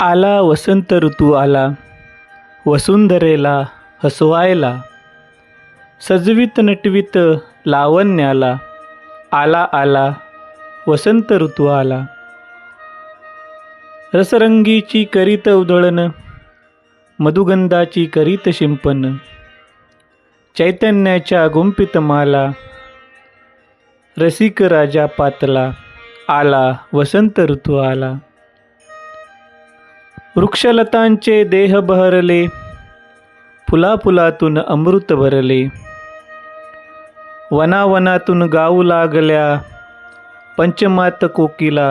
आला वसंत ऋतू आला. वसुंधरेला हसवायला. सजवीत नटवीत लावण्याला. आला आला वसंत ऋतू आला. रसरंगीची करीत उधळण. मधुगंधाची करीत शिंपण. चैतन्याच्या गुंपित माला. रसिक राजा पातला. आला वसंत ऋतू आला. वृक्षलतांचे देह बहरले फुलाफुलातून अमृत भरले. वनावनातून गाऊ लागल्या पंचमात कोकिला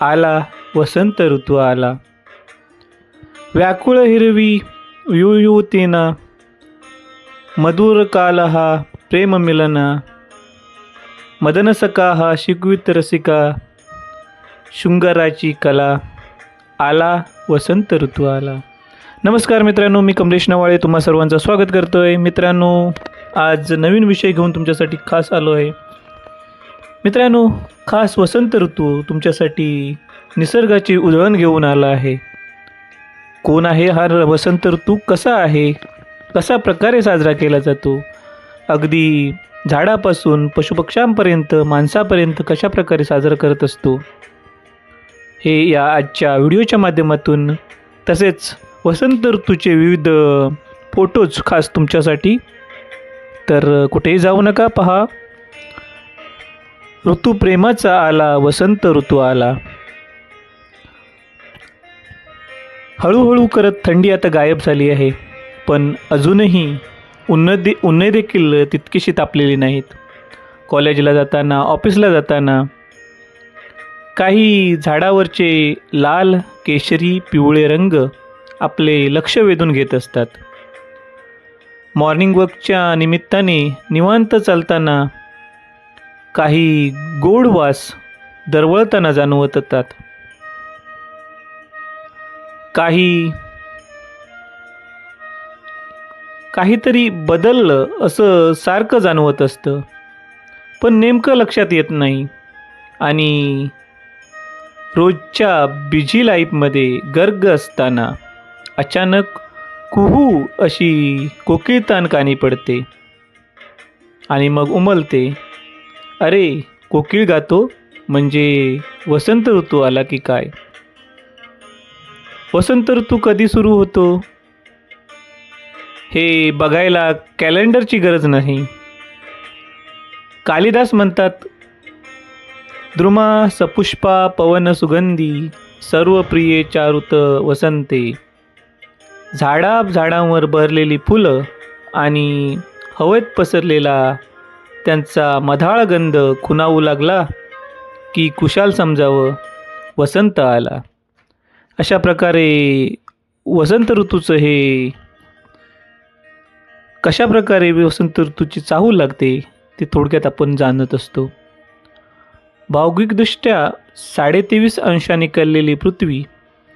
आला वसंत ऋतू आला. व्याकुळ हिरवी युयुतीना मधुर काल हा प्रेम मिलना मदनसका हा शिकवित रसिका शृंगाराची कला आला वसंत ऋतू आला नमस्कार मित्रांनो मी कमलेश नवाळे तुम्हा सर्वांचं स्वागत करतो आहे मित्रांनो आज नवीन विषय घेऊन तुमच्यासाठी खास आलो आहे. मित्रांनो खास वसंत ऋतू तुमच्यासाठी निसर्गाची उधळण घेऊन आला आहे. कोण आहे हा वसंत ऋतू? कसा आहे? कसा प्रकारे साजरा केला जातो? अगदी झाडापासून पशुपक्ष्यांपर्यंत माणसापर्यंत कशा प्रकारे साजरा करत असतो? हे या आजच्या व्हिडिओच्या माध्यमातून. तसेच वसंत ऋतूचे विविध फोटोज खास तुमच्यासाठी. तर कुठेही जाऊ नका पहा. ऋतुप्रेमाचा आला वसंत ऋतू आला. हळूहळू करत थंडी आता गायब झाली आहे. पण अजूनही उन्हदे उन्हे देखील तितकीशी तापलेली नाहीत. कॉलेजला जाताना ऑफिसला जाताना काही झाडावरचे लाल केशरी पिवळे रंग आपले लक्ष वेधून घेत असतात. मॉर्निंग वॉकच्या निमित्ताने निवांत चालताना काही गोड वास दरवळताना जाणवत असतात. काही काहीतरी बदललं असं सारखं जाणवत असतं. पण नेमकं लक्षात येत नाही. आणि रोजच्या बिझी लाईफमध्ये गर्ग असताना अचानक कुहू अशी कोकिळतान कानी पडते. आणि मग उमलते अरे कोकिळ गातो? म्हणजे वसंत ऋतू आला की काय? वसंत ऋतू कधी सुरू होतो? हे बघायला कॅलेंडरची गरज नाही. कालिदास म्हणतात द्रुमा सपुष्पा पवन सुगंधी सर्व प्रिये चारुत वसंते. झाडा झाडांवर भरलेली फुलं आणि हवेत पसरलेला त्यांचा मधाळ गंध खुणावू लागला की कुशाल समजावं वसंत आला. अशा प्रकारे वसंत ऋतूचं हे कशा प्रकारे वसंत ऋतूची चाहू लागते ते थोडक्यात आपण जाणत असतो. भावगिकदृष्ट्या साडेतेवीस अंशांनी कललेली पृथ्वी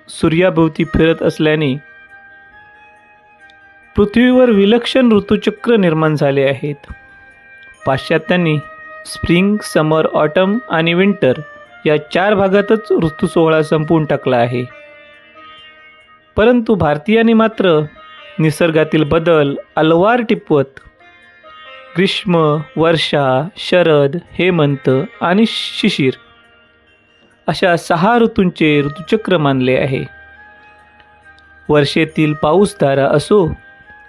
सूर्याभोवती फिरत असल्याने पृथ्वीवर विलक्षण ऋतुचक्र निर्माण झाले आहेत. पाश्चात्यांनी स्प्रिंग समर ऑटम आणि विंटर या चार भागातच ऋतू सोहळा संपवून टाकला आहे. परंतु भारतीयांनी मात्र निसर्गातील बदल अलवार टिपवत ग्रीष्म वर्षा शरद हेमंत आणि शिशिर अशा सहा ऋतूंचे ऋतुचक्र मानले आहे. वर्षेतील पाऊसधारा असो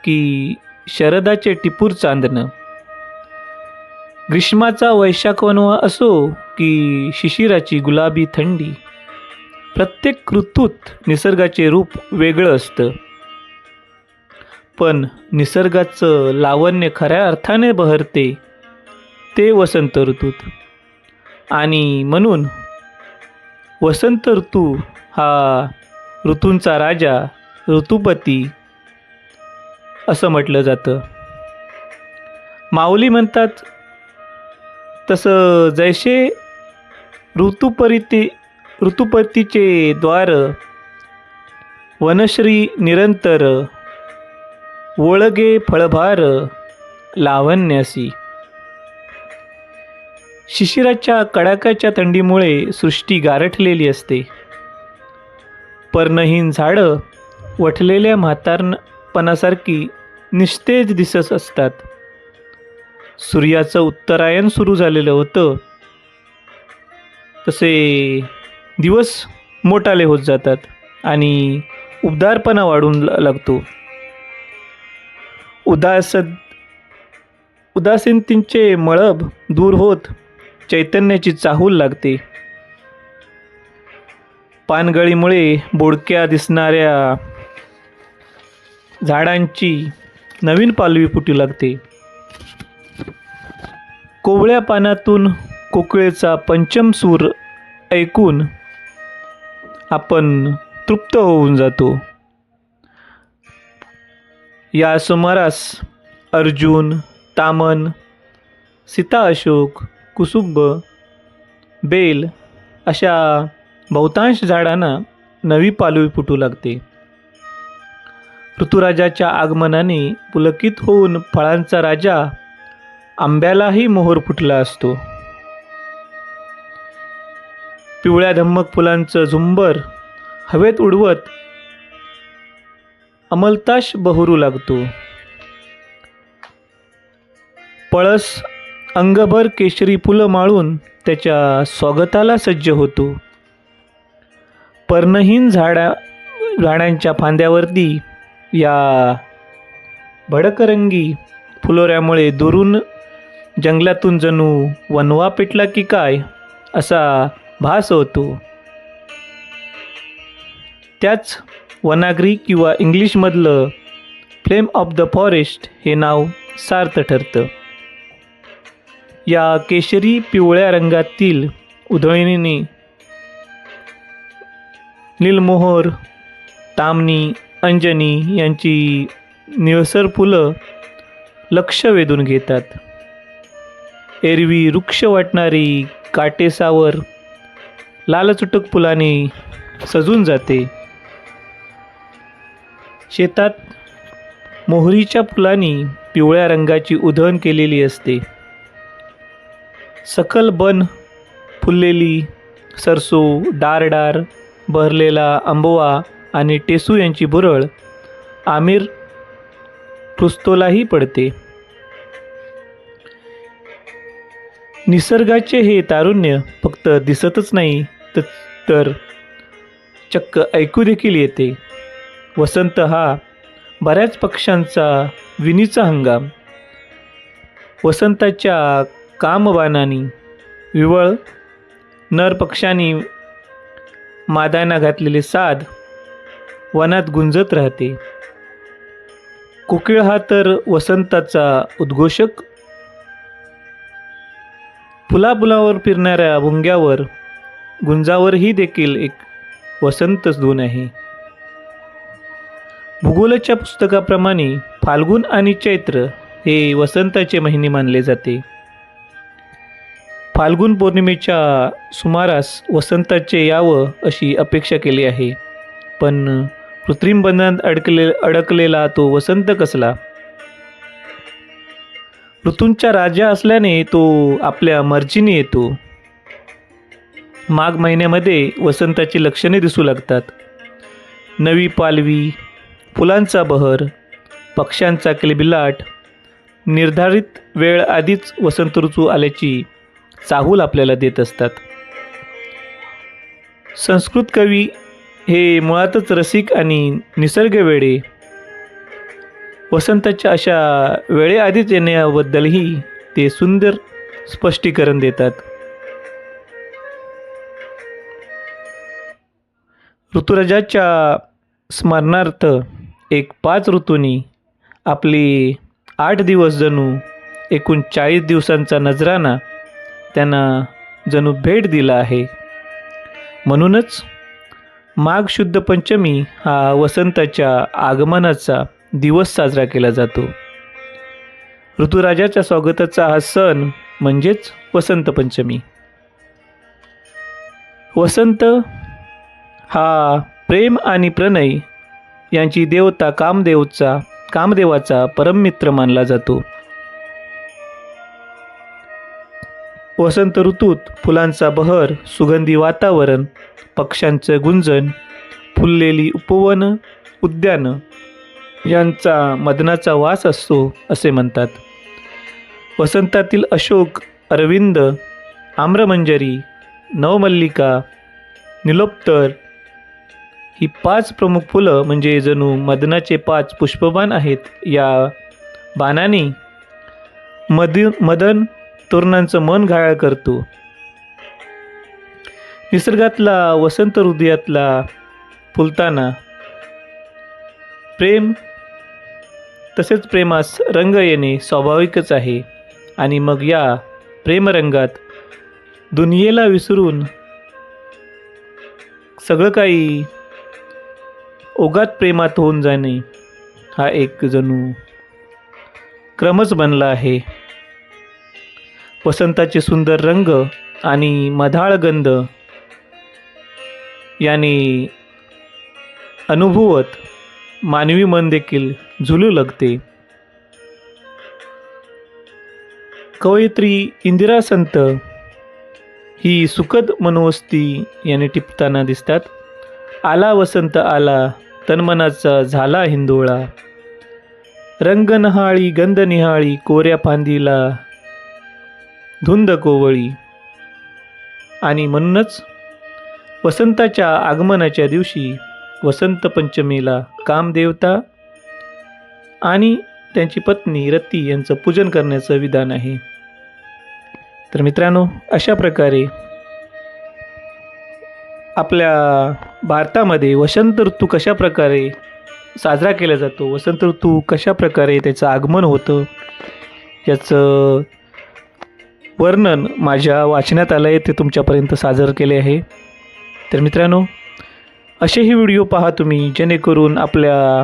की शरदाचे टिपूर चांदणं. ग्रीष्माचा वैशाखवनवा असो की शिशिराची गुलाबी थंडी. प्रत्येक ऋतूत निसर्गाचे रूप वेगळं असतं. पण निसर्गाचं लावण्य खऱ्या अर्थाने बहरते ते वसंत ऋतूत. आणि म्हणून वसंत ऋतू हा ऋतूंचा राजा ऋतुपती असं म्हटलं जातं. माऊली म्हणतात तसं जैसे ऋतुपरिती ऋतुपतीचे द्वार वनश्री निरंतर वळगे फळभार लावण्यासी शिशिराच्या कडाक्याच्या थंडीमुळे सृष्टी गारठलेली असते पर्णहीन झाडं वठलेल्या म्हातारपणासारखी निस्तेज दिसत असतात सूर्याचं उत्तरायण सुरू झालेलं होतं तसे दिवस मोठाले होत जातात आणि उबदारपणा वाढून लागतो उदास उदासीनतींचे मळब दूर होत चैतन्याची चाहूल लागते. पानगळीमुळे बोडक्या दिसणाऱ्या झाडांची नवीन पालवी फुटू लागते. कोवळ्या पानातून कोकिळेचा पंचम सूर ऐकून आपण तृप्त होऊन जातो. या सुमारास अर्जुन तामन सीता अशोक कुसुंब बेल अशा बहुतांश झाडांना नवी पालवी फुटू लागते. ऋतुराजाच्या आगमनाने पुलकित होऊन फळांचा राजा आंब्यालाही मोहर फुटला असतो. पिवळ्या धम्मक फुलांचं झुंबर हवेत उडवत अमलताश बहरू लागतो. पळस अंगभर केशरी फुलं माळून त्याच्या स्वागताला सज्ज होतो. पर्णहीन झाडा झाडांच्या फांद्यावरती या भडकरंगी फुलोऱ्यामुळे दुरून जंगलातून जणू वनवा पेटला की काय असा भास होतो. त्याच वनागरी किंवा इंग्लिशमधलं फ्लेम ऑफ द फॉरेस्ट हे नाव सार्थ ठरतं. या केशरी पिवळ्या रंगातील उधळणीने नीलमोहर तामणी अंजनी यांची निळसर फुलं लक्ष वेधून घेतात. एरवी वृक्ष वाटणारी काटेसावर लालचुटक फुलाने सजून जाते. शेतात मोहरीच्या फुलांनी पिवळ्या रंगाची उधळण केलेली असते. सकल बन फुललेली सरसो डारडार बहरलेला आंबोवा आणि टेसू यांची बुरळ आमिर फुस्तोलाही पडते. निसर्गाचे हे तारुण्य फक्त दिसतच नाही तर चक्क ऐकू देखील येते. वसंत हा बऱ्याच पक्ष्यांचा विणीचा हंगाम. वसंताच्या कामबाणाने विवळ नर पक्ष्यांनी मादांना घातलेले साद वनात गुंजत राहते. कोकिळ हा तर वसंताचा उद्घोषक. फुलाफुलावर फिरणाऱ्या भुंग्यावर गुंजावरही देखील एक वसंतच धून आहे. भूगोलाच्या पुस्तकाप्रमाणे फाल्गुन आणि चैत्र हे वसंताचे महिने मानले जाते. फाल्गुन पौर्णिमेच्या सुमारास वसंताचे यावं अशी अपेक्षा केली आहे. पण कृत्रिम बंधनात अडकले अडकलेला तो वसंत कसला? ऋतूंचा राजा असल्याने तो आपल्या मर्जीने येतो. माघ महिन्यामध्ये वसंताची लक्षणे दिसू लागतात. नवी पालवी फुलांचा बहर पक्ष्यांचा किलबिलाट निर्धारित वेळ आधीच वसंत ऋतू आल्याची चाहूल आपल्याला देत असतात. संस्कृत कवी हे मुळातच रसिक आणि निसर्गवेडे वसंताच्या अशा वेळेआधीच येण्याबद्दलही ते सुंदर स्पष्टीकरण देतात. ऋतुराजाच्या स्मरणार्थ एक पाच ऋतूंनी आपली आठ दिवस जणू एकूण चाळीस दिवसांचा नजराना त्यांना जणू भेट दिला आहे. म्हणूनच माघ शुद्ध पंचमी हा वसंताच्या आगमनाचा दिवस साजरा केला जातो. ऋतुराजाच्या स्वागताचा हा सण म्हणजेच वसंत पंचमी. वसंत हा प्रेम आणि प्रणय यांची देवता कामदेवचा कामदेवाचा परममित्र मानला जातो. वसंत ऋतूत फुलांचा बहर सुगंधी वातावरण पक्ष्यांचं गुंजन फुललेली उपवन उद्यानं यांचा मदनाचा वास असतो असे म्हणतात. वसंतातील अशोक अरविंद आम्रमंजरी नवमल्लिका निलोप्तर ही पाच प्रमुख फुलं म्हणजे जणू मदनाचे पाच पुष्पबाण आहेत. या बाणाने मद मदन तरुणांचं मन घायाळ करतो. निसर्गातला वसंत हृदयातला फुलताना प्रेम तसेच प्रेमास रंग येणे स्वाभाविकच आहे. आणि मग या प्रेमरंगात दुनियेला विसरून सगळं काही ओघात प्रेमात होऊन जाणे हा एक जणू क्रमच बनला आहे. वसंताचे सुंदर रंग आणि मधाळ गंध याने अनुभवत मानवी मन देखील झुलू लागते. कवयित्री इंदिरा संत ही सुखद मनोवस्ती याने टिपताना दिसतात. आला वसंत आला तन्मनाचा झाला हिंदोळा. रंग गंधनिहाळी गंध निहाळी कोऱ्या फांदीला धुंद कोवळी. आणि म्हणूनच वसंताच्या आगमनाच्या दिवशी वसंत पंचमीला कामदेवता आणि त्यांची पत्नी रत्ती यांचं पूजन करण्याचं विधान आहे. तर मित्रांनो अशा प्रकारे आपल्या भारतामध्ये वसंत ऋतू कशा प्रकारे साजरा केला जातो वसंत ऋतू कशा प्रकारे त्याचं आगमन होतं याचं वर्णन माझ्या वाचण्यात आलं आहे ते तुमच्यापर्यंत सादर केले आहे. तर मित्रांनो असेही व्हिडिओ पहा तुम्ही जेणेकरून आपल्या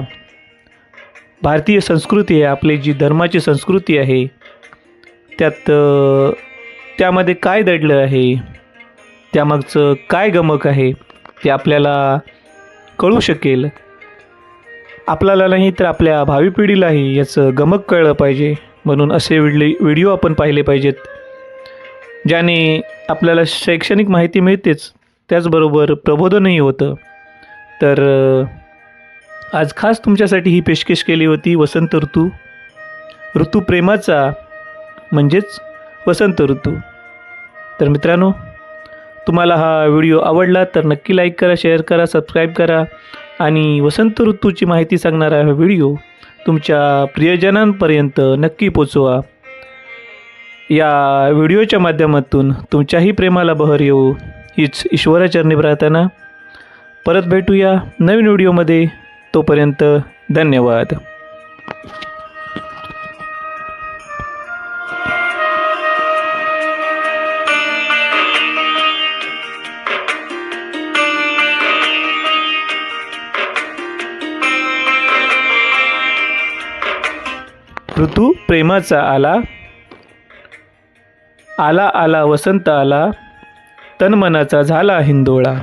भारतीय संस्कृती आहे आपली जी धर्माची संस्कृती आहे त्यात त्यामध्ये काय दडलं आहे? त्यामागचं काय गमक आहे ते आपल्याला कळू शकेल. आपल्याला नाही तर आपल्या भावी पिढीलाही याचं गमक कळलं पाहिजे. म्हणून असे विडले व्हिडिओ आपण पाहिले पाहिजेत ज्याने आपल्याला शैक्षणिक माहिती मिळतेच. त्याचबरोबर प्रबोधनही होतं. तर आज खास तुमच्यासाठी ही पेशकश केली होती वसंत ऋतू. ऋतू प्रेमाचा म्हणजेच वसंत ऋतू. तर मित्रांनो तुम्हाला हा व्हिडिओ आवडला तर नक्की लाईक करा शेअर करा सबस्क्राईब करा. आणि वसंत ऋतूची माहिती सांगणारा हा व्हिडिओ तुमच्या प्रियजनांपर्यंत नक्की पोचवा. या व्हिडिओच्या माध्यमातून तुमच्याही प्रेमाला बहर येऊ हीच ईश्वराचरणी प्रार्थना. परत भेटूया नवीन व्हिडिओमध्ये. तोपर्यंत धन्यवाद. ऋतू प्रेमाचा आला आला आला वसंत आला तन मनाचा झाला हिंदोळा.